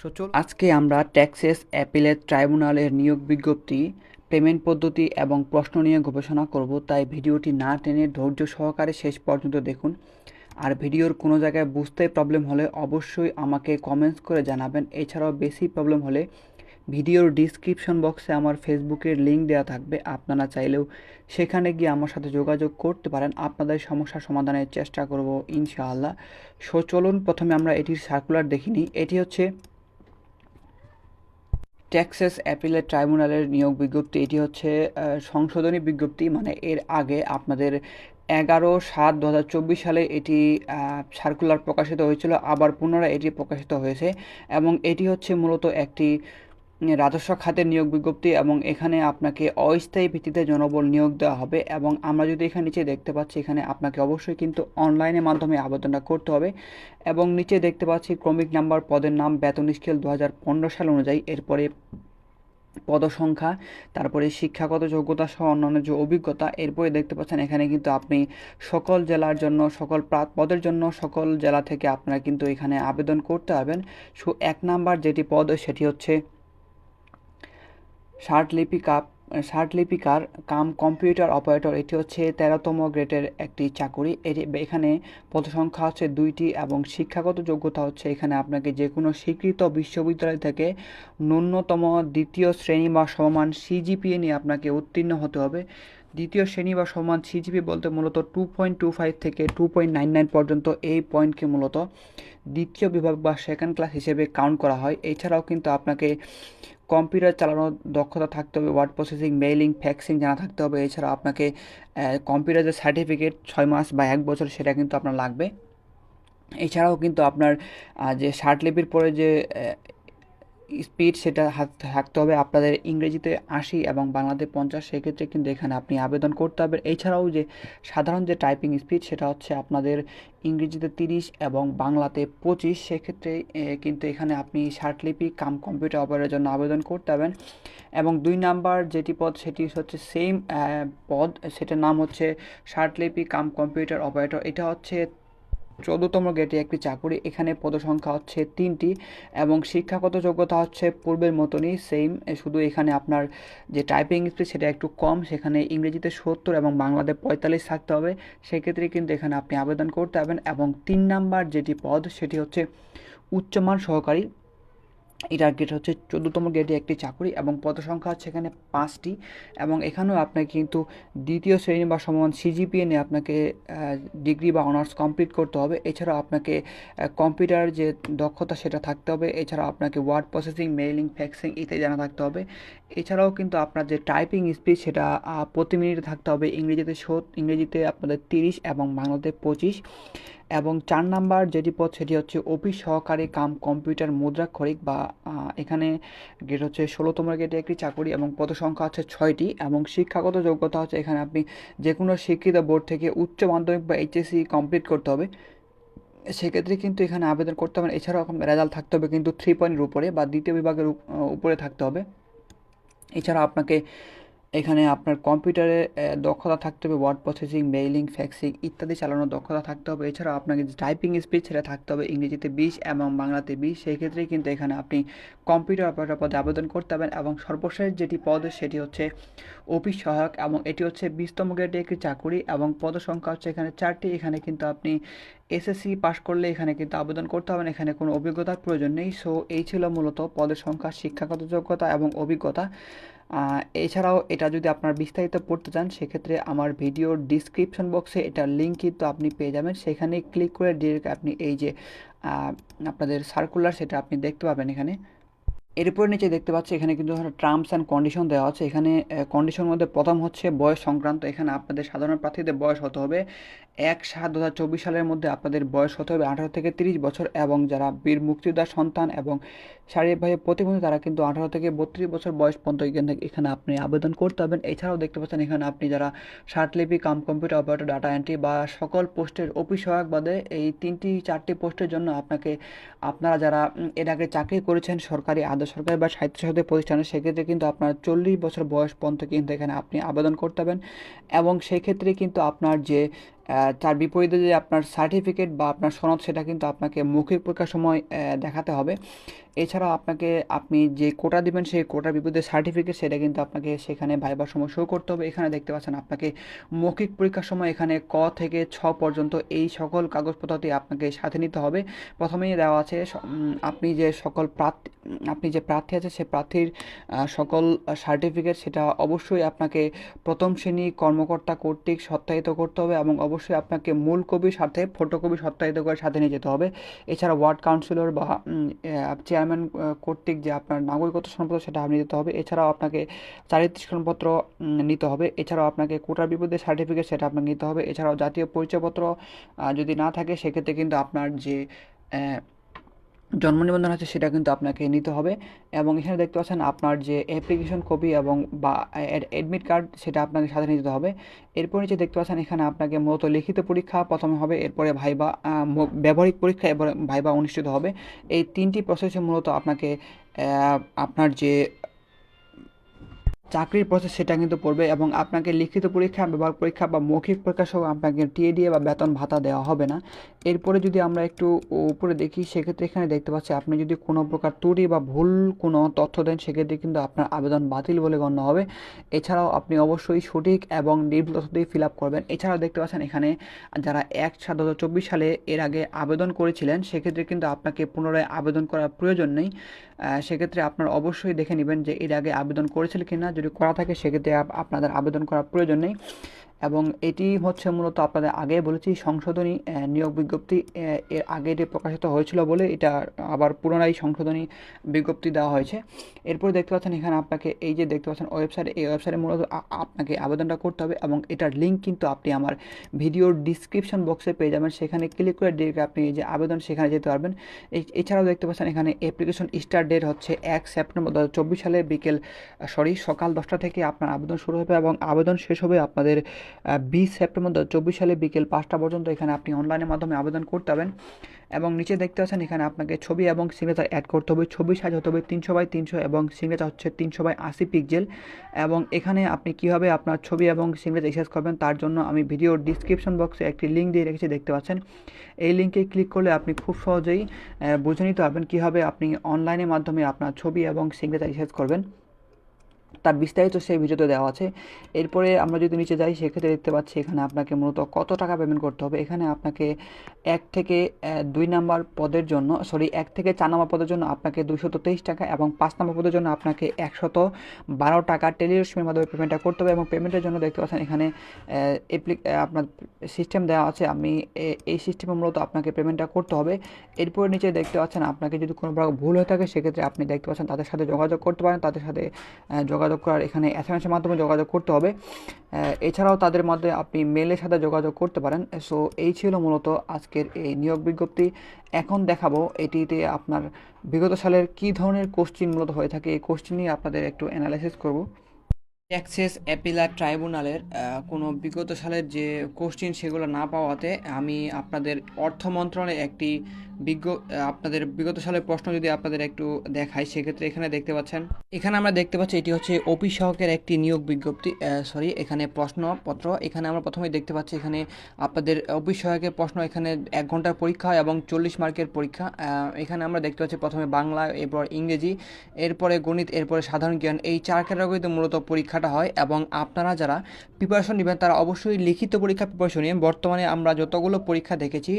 So আজকে আমরা taxes appellate ট্রাইব্যুনালের নিয়োগ বিজ্ঞপ্তি, পেমেন্ট পদ্ধতি এবং প্রশ্ন নিয়ে গবেষণা করব, তাই ভিডিওটি না টেনে ধৈর্য সহকারে শেষ পর্যন্ত দেখুন। আর ভিডিওর কোনো জায়গায় বুঝতে প্রবলেম হলে অবশ্যই আমাকে কমেন্টস করে জানাবেন। এছাড়াও বেশি প্রবলেম হলে ভিডিওর ডিসক্রিপশন বক্সে আমার ফেসবুকের লিঙ্ক দেওয়া থাকবে। আপনারা চাইলেও সেখানে গিয়ে আমার সাথে যোগাযোগ করতে পারেন। আপনাদের সমস্যার সমাধানের চেষ্টা করব ইনশাআল্লাহ। সো চলুন, প্রথমে আমরা এটির সার্কুলার দেখিনি এটি হচ্ছে ট্যাক্সেস অ্যাপিলেট ট্রাইব্যুনালের নিয়োগ বিজ্ঞপ্তি, এটি হচ্ছে সংশোধনী বিজ্ঞপ্তি মানে এর আগে আপনাদের এগারো সাত দু হাজার চব্বিশ সালে এটি সার্কুলার প্রকাশিত হয়েছিল, আবার পুনরায় এটি প্রকাশিত হয়েছে এবং এটি হচ্ছে মূলত একটি রাজস্ব খাতের নিয়োগ বিজ্ঞপ্তি এবং এখানে আপনাকে অস্থায়ী ভিত্তিতে জনবল নিয়োগ দেওয়া হবে এবং আমরা যদি এখানে নিচে দেখতে পাচ্ছি, এখানে আপনাকে অবশ্যই কিন্তু অনলাইনের মাধ্যমে আবেদনটা করতে হবে এবং নিচে দেখতে পাচ্ছি ক্রমিক নাম্বার পদের নাম, বেতন স্কেল দু হাজার পনেরো সাল অনুযায়ী, এরপরে পদসংখ্যা, তারপরে শিক্ষাগত যোগ্যতা সহ অন্যান্য যে অভিজ্ঞতা, এরপরে দেখতে পাচ্ছেন এখানে কিন্তু আপনি সকল জেলার জন্য, সকল পদের জন্য সকল জেলা থেকে আপনারা কিন্তু এখানে আবেদন করতে পারবেন। সো, এক নাম্বার যেটি পদ, সেটি হচ্ছে ষাটলিপিকা ষাটলিপিকার কাম কম্পিউটার অপারেটর, এটি হচ্ছে তেরোতম গ্রেডের একটি চাকুরি। এটি এখানে পদসংখ্যা হচ্ছে দুইটি এবং শিক্ষাগত যোগ্যতা হচ্ছে এখানে আপনাকে যে কোনো স্বীকৃত বিশ্ববিদ্যালয় থেকে ন্যূনতম দ্বিতীয় শ্রেণি বা সমমান সিজিপিএ নিয়ে আপনাকে উত্তীর্ণ হতে হবে। দ্বিতীয় শ্রেণি বা সমান সিজিপি বলতে মূলত টু পয়েন্ট টু ফাইভ থেকে টু পয়েন্ট নাইন নাইন পর্যন্ত এই পয়েন্টকে মূলত দ্বিতীয় বিভাগ বা সেকেন্ড ক্লাস হিসেবে কাউন্ট করা হয়। এছাড়াও কিন্তু আপনাকে কম্পিউটার চালানোর দক্ষতা থাকতে হবে ওয়ার্ড প্রসেসিং মেইলিং ফ্যাক্সিং জানা থাকতে হবে। এছাড়া আপনাকে কম্পিউটার যে সার্টিফিকেট ছয় মাস বা এক বছর সেটা কিন্তু আপনার লাগবে। এছাড়াও কিন্তু আপনার যে শার্টলিপির পরে যে স্পিড সেটা থাকতে হবে আপনাদের ইংরেজিতে আশি এবং বাংলাতে পঞ্চাশ, সেক্ষেত্রে কিন্তু এখানে আপনি আবেদন করতে হবে এছাড়াও যে সাধারণ যে টাইপিং স্পিড সেটা হচ্ছে আপনাদের ইংরেজিতে তিরিশ এবং বাংলাতে পঁচিশ, সেক্ষেত্রে কিন্তু এখানে আপনি শার্টলিপি কাম কম্পিউটার অপারেটরের জন্য আবেদন করতে হবেন এবং দুই নাম্বার যেটি পদ, সেটি হচ্ছে সেম পদ, সেটার নাম হচ্ছে শার্টলিপি কাম কম্পিউটার অপারেটর। এটা হচ্ছে চোদ্দতম গেটে একটি চাকুরি। এখানে পদসংখ্যা হচ্ছে তিনটি এবং শিক্ষাগত যোগ্যতা হচ্ছে পূর্বের মতনই সেম শুধু এখানে আপনার যে টাইপিং স্পিড সেটা একটু কম, সেখানে ইংরেজিতে সত্তর এবং বাংলাতে পঁয়তাল্লিশ থাকতে হবে। সেক্ষেত্রে কিন্তু এখানে আপনি আবেদন করতে পারবেন এবং তিন নাম্বার যেটি পদ সেটি হচ্ছে উচ্চমান সহকারী। এটার গেট হচ্ছে চোদ্দতম গেটে একটি চাকরি এবং পদসংখ্যা হচ্ছে এখানে পাঁচটি এবং এখানেও আপনাকে কিন্তু দ্বিতীয় শ্রেণি বা সমান সিজিপিএ নিয়ে আপনাকে ডিগ্রি বা অনার্স কমপ্লিট করতে হবে। এছাড়াও আপনাকে কম্পিউটার যে দক্ষতা সেটা থাকতে হবে। এছাড়াও আপনাকে ওয়ার্ড প্রসেসিং মেইলিং ফ্যাক্সিং ইত্যাদি জানা থাকতে হবে। এছাড়াও কিন্তু আপনার যে টাইপিং স্পিড সেটা প্রতি মিনিটে থাকতে হবে। ইংরেজিতে সত ইংরেজিতে আপনাদের তিরিশ এবং বাংলাতে পঁচিশ। এবং চার নাম্বার যেটি পদ সেটি হচ্ছে অফিস সহকারী কাম কম্পিউটার মুদ্রাক্ষরিক বা এখানে গেট হচ্ছে ষোলোতম গেটে একটি চাকরি এবং পদ সংখ্যা হচ্ছে ছয়টি এবং শিক্ষাগত যোগ্যতা হচ্ছে এখানে আপনি যে কোনো শিক্ষিত বোর্ড থেকে উচ্চ মাধ্যমিক বা এইচএসসি কমপ্লিট করতে হবে। সেক্ষেত্রে কিন্তু এখানে আবেদন করতে হবে। এছাড়াও এখন রেজাল্ট থাকতে হবে কিন্তু থ্রি পয়েন্টের উপরে বা দ্বিতীয় বিভাগের উপরে থাকতে হবে। এছাড়া আপনাকে এখানে আপনার কম্পিউটারে দক্ষতা থাকতে হবে ওয়ার্ড প্রসেসিং মেইলিং ফ্যাক্সিং ইত্যাদি চালানোর দক্ষতা থাকতে হবে। এছাড়া আপনাকে যে টাইপিং স্পিড সেটা থাকতে হবে, ইংরেজিতে বিশ এবং বাংলাতে বিশ। সেই ক্ষেত্রে কিন্তু এখানে আপনি কম্পিউটার অপারেটর পদে আবেদন করতে হবেন এবং সর্বশেষ যেটি পদ, সেটি হচ্ছে অফিস সহায়ক এবং এটি হচ্ছে বিশতম গ্রেডে একটি চাকুরি এবং পদ সংখ্যা হচ্ছে এখানে চারটি। এখানে কিন্তু আপনি এসএসসি পাশ করলে এখানে কিন্তু আবেদন করতে হবেন এখানে কোনো অভিজ্ঞতার প্রয়োজন নেই। সো এই ছিল মূলত পদের সংখ্যা, শিক্ষাগত যোগ্যতা এবং অভিজ্ঞতা। এছাড়াও এটা যদি আপনার বিস্তারিত পড়তে চান, সেক্ষেত্রে আমার ভিডিওর ডিসক্রিপশন বক্সে এটার লিঙ্ক কিন্তু আপনি পেয়ে যাবেন। সেখানে ক্লিক করে ডিরেক্ট আপনি এই যে আপনাদের সার্কুলার সেটা আপনি দেখতে পাবেন এখানে। এরপর নিচে দেখতে পাচ্ছি, এখানে কিন্তু টার্মস অ্যান্ড কন্ডিশন দেওয়া আছে। এখানে কন্ডিশন মধ্যে প্রথম হচ্ছে বয়স সংক্রান্ত। এখানে আপনাদের সাধারণ প্রার্থীদের বয়স হতে হবে এক সাত দু চব্বিশ সালের মধ্যে আপনাদের বয়স হতে হবে আঠারো থেকে তিরিশ বছর এবং যারা বীর মুক্তিযোদ্ধার সন্তান এবং শারীরিকভাবে প্রতিবন্ধী, তারা কিন্তু আঠারো থেকে বত্রিশ বছর বয়স পর্যন্ত এখান আপনি আবেদন করতে হবেন এছাড়াও দেখতে পাচ্ছেন, এখানে আপনি যারা শার্টলিপি cum computer operator data entry বা সকল পোস্টের অফিস সহায়ক বাদে এই তিনটি, চারটি পোস্টের জন্য আপনাকে, আপনারা যারা এর আগে চাকরি করেছেন সরকারি আধা সরকারি বা স্বায়ত্তশাসিত প্রতিষ্ঠানে সেক্ষেত্রে কিন্তু আপনার চল্লিশ বছর বয়স পর্যন্ত কিন্তু এখানে আপনি আবেদন করতে হবেন এবং সেক্ষেত্রে কিন্তু আপনার যে তার বিপরীতে যে আপনার সার্টিফিকেট বা আপনার সনদ, সেটা কিন্তু আপনাকে মৌখিক পরীক্ষার সময় দেখাতে হবে। এছাড়াও আপনাকে, আপনি যে কোটা দিবেন, সেই কোটার বিপরীতে সার্টিফিকেট সেটা কিন্তু আপনাকে সেখানে ভাইবার সময় শো করতে হবে। এখানে দেখতে পাচ্ছেন আপনাকে মৌখিক পরীক্ষার সময় এখানে ক থেকে ছ পর্যন্ত এই সকল কাগজপত্রটি আপনাকে সাথে নিতে হবে। প্রথমেই দেওয়া আছে আপনি যে সকল প্রার্থী, আপনি যে প্রার্থী আছে, সে প্রার্থীর সকল সার্টিফিকেট সেটা অবশ্যই আপনাকে প্রথম শ্রেণি কর্মকর্তা কর্তৃক সত্যায়িত করতে হবে এবং অবশ্যই আপনাকে মূল কপির সাথে, ফটোকপি সত্যায়িত করে সাথে নিয়ে যেতে হবে। এছাড়া ওয়ার্ড কাউন্সিলর বা চেয়ারম্যান কর্তৃক যে আপনার নাগরিকত্ব সনদপত্র সেটা আপনি নিতে হবে। এছাড়াও আপনাকে চারিত্রিক নিতে হবে। এছাড়াও আপনাকে কোটার বিপদে সার্টিফিকেট সেটা আপনাকে নিতে হবে। এছাড়াও জাতীয় পরিচয়পত্র যদি না থাকে, সেক্ষেত্রে কিন্তু আপনার যে জন্ম নিবন্ধন আছে, সেটা কিন্তু আপনাকে নিতে হবে। এবং এখানে দেখতে পাচ্ছেন আপনার যে অ্যাপ্লিকেশন কপি এবং বা অ্যাডমিট কার্ড সেটা আপনাকে সাথে নিতে হবে। এরপর নিচে দেখতে পাচ্ছেন এখানে আপনাকে মূলত লিখিত পরীক্ষা প্রথমে হবে, এরপরে ভাইবা ব্যবহারিক পরীক্ষা, এরপরে ভাইবা অনুষ্ঠিত হবে। এই তিনটি প্রসেসে মূলত আপনাকে আপনার যে চাকরির প্রসেস সেটা কিন্তু পড়বে এবং আপনাকে লিখিত পরীক্ষা, ব্যবহার পরীক্ষা বা মৌখিক পরীক্ষা সহ আপনাকে টিএডিএ বা বেতন ভাতা দেওয়া হবে না। এরপরে যদি আমরা একটু উপরে দেখি, সেক্ষেত্রে এখানে দেখতে পাচ্ছি আপনি যদি কোনো প্রকার ত্রুটি বা ভুল কোনো তথ্য দেন, সেক্ষেত্রে কিন্তু আপনার আবেদন বাতিল বলে গণ্য হবে। এছাড়াও আপনি অবশ্যই সঠিক এবং নির্ভুল তথ্য দিয়ে ফিল আপ করবেন। এছাড়াও দেখতে পাচ্ছেন এখানে যারা এক সাত দু সালে এর আগে আবেদন করেছিলেন, সেক্ষেত্রে কিন্তু আপনাকে পুনরায় আবেদন করার প্রয়োজন নেই। সেক্ষেত্রে আপনার অবশ্যই দেখে নেবেন যে এর আগে আবেদন করেছিল কিনা। যদি করা থাকে, সেক্ষেত্রে আপনাদের আবেদন করার প্রয়োজন নেই। এবং এটি হচ্ছে মূলত আপনাদের আগে বলেছি, সংশোধনী নিয়োগ বিজ্ঞপ্তি এর আগে এটি প্রকাশিত হয়েছিল বলে এটা আবার পুনরায় সংশোধনী বিজ্ঞপ্তি দেওয়া হয়েছে। এরপর দেখতে পাচ্ছেন এখানে আপনাকে এই যে দেখতে পাচ্ছেন ওয়েবসাইট, এই ওয়েবসাইটে মূলত আপনাকে আবেদনটা করতে হবে এবং এটার লিঙ্ক কিন্তু আপনি আমার ভিডিওর ডিসক্রিপশন বক্সে পেয়ে যাবেন। সেখানে ক্লিক করে ডিরেক্ট আপনি এই যে আবেদন, সেখানে যেতে পারবেন। এছাড়াও দেখতে পাচ্ছেন এখানে অ্যাপ্লিকেশন স্টার্ট ডেট হচ্ছে এক সেপ্টেম্বর দু হাজার চব্বিশ সালে বিকেল সরি, সকাল দশটা থেকে আপনার আবেদন শুরু হবে এবং আবেদন শেষ হবে আপনাদের বিশ সেপ্টেম্বর দু হাজার চব্বিশ সালে বিকেল পাঁচটা পর্যন্ত এখানে আপনি অনলাইনের মাধ্যমে আবেদন করতে পারবেন। এবং নিচে দেখতে পাচ্ছেন এখানে আপনাকে ছবি এবং সিগনেচার অ্যাড করতে হবে। ছবি সাইজ হতে হবে তিনশো বাই তিনশো এবং সিগনেচার হচ্ছে তিনশো বাই আশি পিক্সেল এবং এখানে আপনি কীভাবে আপনার ছবি এবং সিগনেচার এক্সাস করবেন তার জন্য আমি ভিডিওর ডিসক্রিপশন বক্সে একটি লিঙ্ক দিয়ে রেখেছি, দেখতে পাচ্ছেন। এই লিঙ্কে ক্লিক করলে আপনি খুব সহজেই বুঝে নিতে পারবেন কীভাবে আপনি অনলাইনের মাধ্যমে আপনার ছবি এবং সিগনেচার এক্সাস করবেন। তার বিস্তারিত সেই ভিডিওতে দেওয়া আছে। এরপরে আমরা যদি নিচে যাই সেক্ষেত্রে দেখতে পাচ্ছি এখানে আপনাকে মূলত কত টাকা পেমেন্ট করতে হবে। এখানে আপনাকে এক থেকে দুই নাম্বার পদের জন্য সরি এক থেকে চার নম্বর পদের জন্য আপনাকে দুইশত তেইশ টাকা এবং পাঁচ নম্বর পদের জন্য আপনাকে একশত বারো টাকা টেলিরসমের মাধ্যমে পেমেন্টটা করতে হবে এবং পেমেন্টের জন্য দেখতে পাচ্ছেন এখানে অ্যাপ্লিক আপনার সিস্টেম দেওয়া আছে। আমি এই সিস্টেমে মূলত আপনাকে পেমেন্টটা করতে হবে। এরপরে নিচে দেখতে পাচ্ছেন আপনাকে যদি কোনো ভুল হয়ে থাকে সেক্ষেত্রে আপনি দেখতে পাচ্ছেন তাদের সাথে যোগাযোগ করতে পারেন। তাদের সাথে আহ, যোগাযোগ করার, এখানে এস এম এসের মাধ্যমে যোগাযোগ করতে হবে। এছাড়াও তাদের মধ্যে আপনি মেলের সাথে যোগাযোগ করতে পারেন। সো এই ছিল মূলত আজকের এই নিয়োগ বিজ্ঞপ্তি। এখন দেখাবো এটিতে আপনার বিগত সালের কী ধরনের কোশ্চিন মূলত হয়ে থাকে। এই কোশ্চিন নিয়ে আপনাদের একটু অ্যানালাইসিস করব। ট্যাক্সেস অ্যাপিলার ট্রাইব্যুনালের কোনো বিগত সালের যে কোশ্চিন সেগুলো না পাওয়াতে আমি আপনাদের অর্থ মন্ত্রণালয়ে একটি বিজ্ঞ আপনাদের বিগত সালের প্রশ্ন যদি আপনাদের একটু দেখাই, সেক্ষেত্রে এখানে দেখতে পাচ্ছেন। এখানে আমরা দেখতে পাচ্ছি, এটি হচ্ছে অফিস সহকের একটি নিয়োগ বিজ্ঞপ্তি সরি এখানে প্রশ্নপত্র। এখানে আমরা প্রথমেই দেখতে পাচ্ছি, এখানে আপনাদের অফিস সহায়কের প্রশ্ন, এখানে এক ঘণ্টার পরীক্ষা হয় এবং চল্লিশ মার্কের পরীক্ষা। এখানে আমরা দেখতে পাচ্ছি, প্রথমে বাংলা, এরপর ইংরেজি, এরপরে গণিত, এরপরে সাধারণ জ্ঞান, এই চার ক্যাটাগরিতে মূলত পরীক্ষাটা হয় এবং আপনারা যারা প্রিপারেশন নেবেন, তারা অবশ্যই লিখিত পরীক্ষা প্রিপারেশন নিন বর্তমানে আমরা যতগুলো পরীক্ষা দেখেছি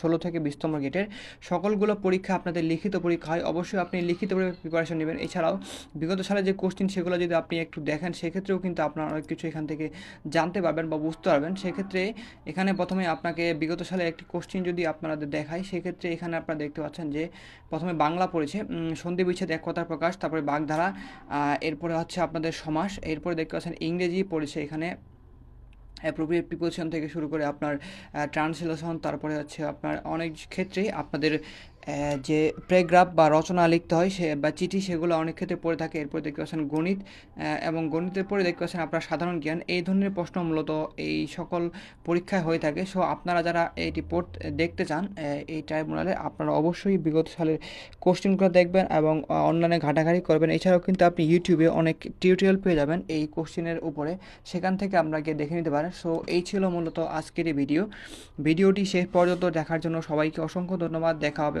ষোলো থেকে বিশ নম্বর গেটের সকলগুলো পরীক্ষা আপনাদের লিখিত পরীক্ষা হয়। অবশ্যই আপনি লিখিত প্রিপারেশন নেবেন। এছাড়াও বিগত সালে যে কোশ্চিন সেগুলো যদি আপনি একটু দেখেন, সেক্ষেত্রেও কিন্তু আপনারা অনেক কিছু এখান থেকে জানতে পারবেন বা বুঝতে পারবেন। সেক্ষেত্রে এখানে প্রথমে আপনাকে বিগত সালে একটি কোশ্চিন যদি আপনাদের দেখায় সেক্ষেত্রে এখানে আপনারা দেখতে পাচ্ছেন যে প্রথমে বাংলা পড়েছে। সন্ধি বিচ্ছেদ, এক কথার প্রকাশ, তারপরে বাগধারা এরপরে হচ্ছে আপনাদের সমাস, এরপরে দেখতে পাচ্ছেন ইংরেজি পড়েছে এখানে। অ্যাপ্রোপ্রিয়েট প্রিপোজিশন থেকে শুরু করে আপনার ট্রান্সলেশন তারপরে হচ্ছে আপনার অনেক ক্ষেত্রেই আপনাদের যে প্রেগ্রাফ বা রচনা লিখতে হয়, সে বা চিঠি সেগুলো অনেক ক্ষেত্রে পড়ে থাকে। এরপরে দেখতে পাচ্ছেন গণিত এবং গণিতের পরে দেখতে পাচ্ছেন আপনার সাধারণ জ্ঞান। এই ধরনের প্রশ্ন মূলত এই সকল পরীক্ষায় হয়ে থাকে। সো, আপনারা যারা এটি পড়তে, দেখতে চান এই ট্রাইব্যুনালে আপনারা অবশ্যই বিগত সালের কোশ্চেনগুলো দেখবেন এবং অনলাইনে ঘাটাঘাটি করবেন। এছাড়াও কিন্তু আপনি ইউটিউবে অনেক টিউটোরিয়াল পেয়ে যাবেন এই কোশ্চেনের উপরে। সেখান থেকে আপনাকে দেখে নিতে পারেন। সো, এই ছিল মূলত আজকের ভিডিও। ভিডিওটি শেষ পর্যন্ত দেখার জন্য সবাইকে অসংখ্য ধন্যবাদ। দেখা হবে